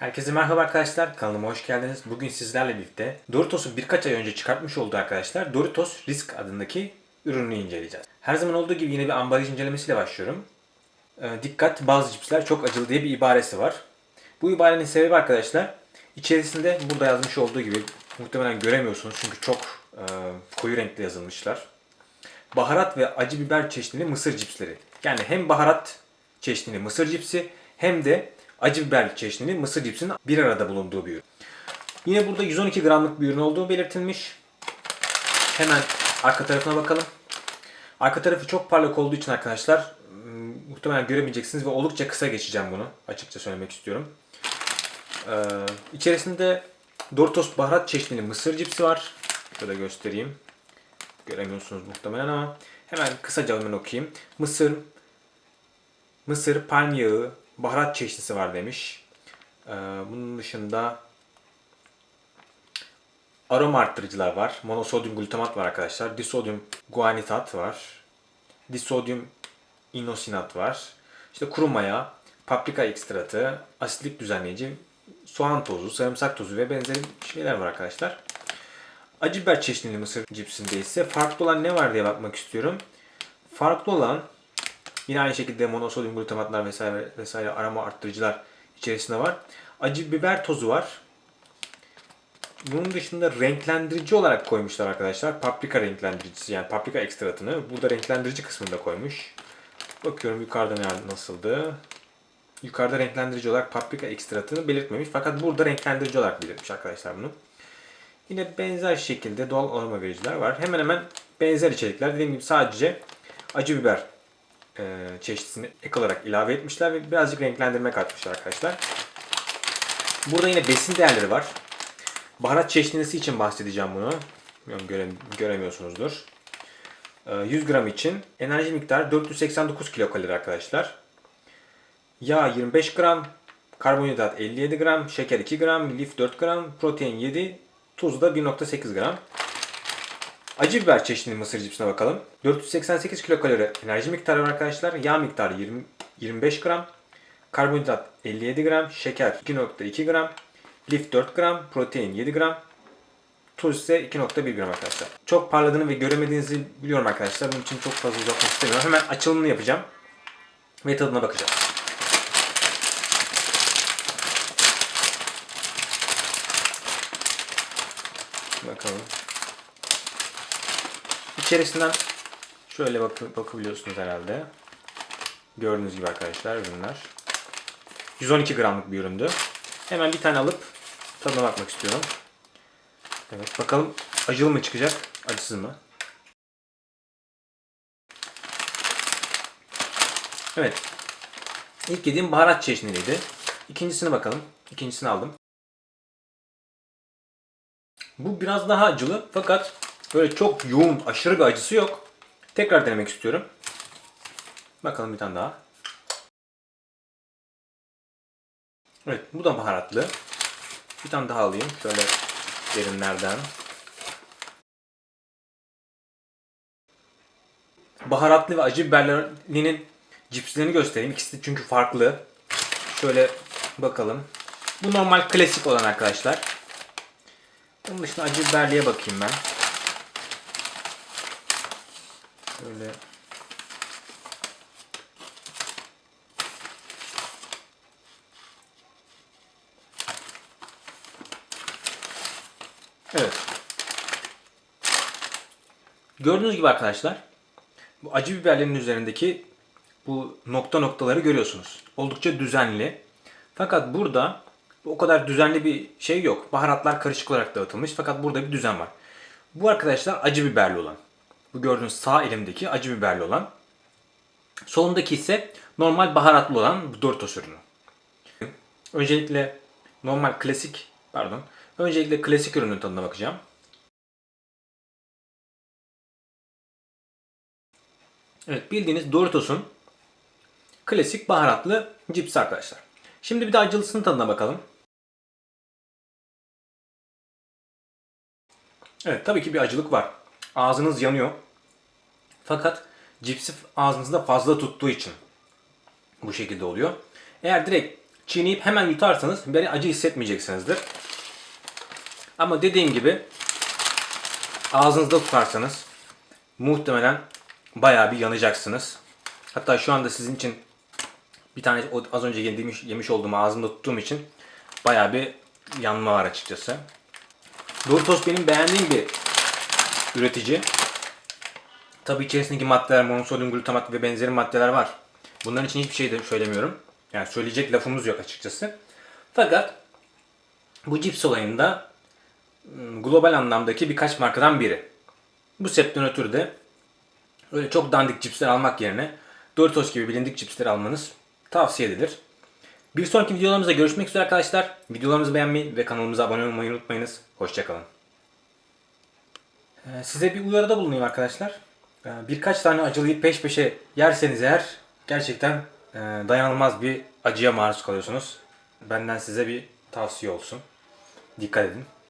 Herkese merhaba arkadaşlar. Kanalıma hoş geldiniz. Bugün sizlerle birlikte Doritos'un birkaç ay önce çıkartmış olduğu arkadaşlar Doritos Risk adındaki ürününü inceleyeceğiz. Her zaman olduğu gibi yine bir ambalaj incelemesiyle başlıyorum. Ee, dikkat bazı cipsler çok acılı diye bir ibaresi var. Bu ibarenin sebebi arkadaşlar içerisinde burada yazmış olduğu gibi muhtemelen göremiyorsunuz çünkü çok e, koyu renkli yazılmışlar. Baharat ve acı biber çeşnili mısır cipsleri. Yani hem baharat çeşnili mısır cipsi hem de acı biber çeşnili mısır cipsinin bir arada bulunduğu bir ürün. Yine burada 112 gramlık bir ürün olduğu belirtilmiş. Hemen arka tarafına bakalım. Arka tarafı çok parlak olduğu için arkadaşlar ım, muhtemelen göremeyeceksiniz ve oldukça kısa geçeceğim bunu. Açıkça söylemek istiyorum. Ee, içerisinde Doritos baharat çeşnili mısır cipsi var. Şöyle göstereyim. Göremiyorsunuz muhtemelen ama hemen kısaca hemen okuyayım. Mısır, mısır, palm yağı, baharat çeşnisi var demiş. Ee, bunun dışında aroma arttırıcılar var. Monosodyum glutamat var arkadaşlar. Disodyum guanitat var. Disodyum inosinat var. İşte kuru maya, paprika ekstratı, asitlik düzenleyici, soğan tozu, sarımsak tozu ve benzeri şeyler var arkadaşlar. Acı biber çeşnili mısır cipsinde ise farklı olan ne var diye bakmak istiyorum. Farklı olan yine aynı şekilde monosodyum glutamatlar vesaire vesaire aroma arttırıcılar içerisinde var. Acı biber tozu var. Bunun dışında renklendirici olarak koymuşlar arkadaşlar. Paprika renklendiricisi yani paprika ekstratını. Burada renklendirici kısmında koymuş. Bakıyorum yukarıda ne nasıldı. Yukarıda renklendirici olarak paprika ekstratını belirtmemiş. Fakat burada renklendirici olarak belirtmiş arkadaşlar bunu. Yine benzer şekilde doğal aroma vericiler var. Hemen hemen benzer içerikler. Dediğim gibi sadece acı biber e, çeşitini ek olarak ilave etmişler ve birazcık renklendirme katmışlar arkadaşlar. Burada yine besin değerleri var. Baharat çeşnisi için bahsedeceğim bunu. Göremiyorsunuzdur. E, 100 gram için enerji miktarı 489 kilokalori arkadaşlar. Yağ 25 gram, karbonhidrat 57 gram, şeker 2 gram, lif 4 gram, protein 7, tuz da 1.8 gram. Acı biber çeşnili mısır cipsine bakalım. 488 kilokalori enerji miktarı var arkadaşlar. Yağ miktarı 20, 25 gram. Karbonhidrat 57 gram. Şeker 2.2 gram. Lif 4 gram. Protein 7 gram. Tuz ise 2.1 gram arkadaşlar. Çok parladığını ve göremediğinizi biliyorum arkadaşlar. Bunun için çok fazla uzatmak istemiyorum. Hemen açılımını yapacağım. Ve tadına bakacağım. Bakalım. İçerisinden şöyle bak bakabiliyorsunuz herhalde. Gördüğünüz gibi arkadaşlar ürünler. 112 gramlık bir üründü. Hemen bir tane alıp tadına bakmak istiyorum. Evet bakalım acılı mı çıkacak, acısız mı? Evet. İlk yediğim baharat çeşniliydi. İkincisine bakalım. İkincisini aldım. Bu biraz daha acılı fakat böyle çok yoğun, aşırı bir acısı yok. Tekrar denemek istiyorum. Bakalım bir tane daha. Evet bu da baharatlı. Bir tane daha alayım. Şöyle derinlerden. Baharatlı ve acı biberlerinin cipslerini göstereyim. İkisi de çünkü farklı. Şöyle bakalım. Bu normal klasik olan arkadaşlar. Bunun dışında acı biberliğe bakayım ben. Şöyle Evet. Gördüğünüz gibi arkadaşlar bu acı biberlerin üzerindeki bu nokta noktaları görüyorsunuz. Oldukça düzenli. Fakat burada o kadar düzenli bir şey yok. Baharatlar karışık olarak dağıtılmış fakat burada bir düzen var. Bu arkadaşlar acı biberli olan. Bu gördüğünüz sağ elimdeki acı biberli olan. Solundaki ise normal baharatlı olan bu Doritos ürünü. Öncelikle normal klasik pardon. Öncelikle klasik ürünün tadına bakacağım. Evet bildiğiniz Doritos'un klasik baharatlı cipsi arkadaşlar. Şimdi bir de acılısının tadına bakalım. Evet tabii ki bir acılık var. Ağzınız yanıyor. Fakat cipsi ağzınızda fazla tuttuğu için bu şekilde oluyor. Eğer direkt çiğneyip hemen yutarsanız bir acı hissetmeyeceksinizdir. Ama dediğim gibi ağzınızda tutarsanız muhtemelen bayağı bir yanacaksınız. Hatta şu anda sizin için bir tane az önce yemiş, yemiş olduğum ağzımda tuttuğum için bayağı bir yanma var açıkçası. Doritos benim beğendiğim bir üretici. Tabii içerisindeki maddeler, monosodyum glutamat ve benzeri maddeler var. Bunların için hiçbir şey de söylemiyorum. Yani söyleyecek lafımız yok açıkçası. Fakat bu cips olayında ım, global anlamdaki birkaç markadan biri. Bu sebepten ötürü de öyle çok dandik cipsler almak yerine Doritos gibi bilindik cipsler almanız tavsiye edilir. Bir sonraki videolarımızda görüşmek üzere arkadaşlar. Videolarımızı beğenmeyi ve kanalımıza abone olmayı unutmayınız. Hoşçakalın. Ee, Size bir uyarıda bulunayım arkadaşlar. Ee, Birkaç tane acılıyı peş peşe yerseniz eğer gerçekten e, dayanılmaz bir acıya maruz kalıyorsunuz. Benden size bir tavsiye olsun. Dikkat edin.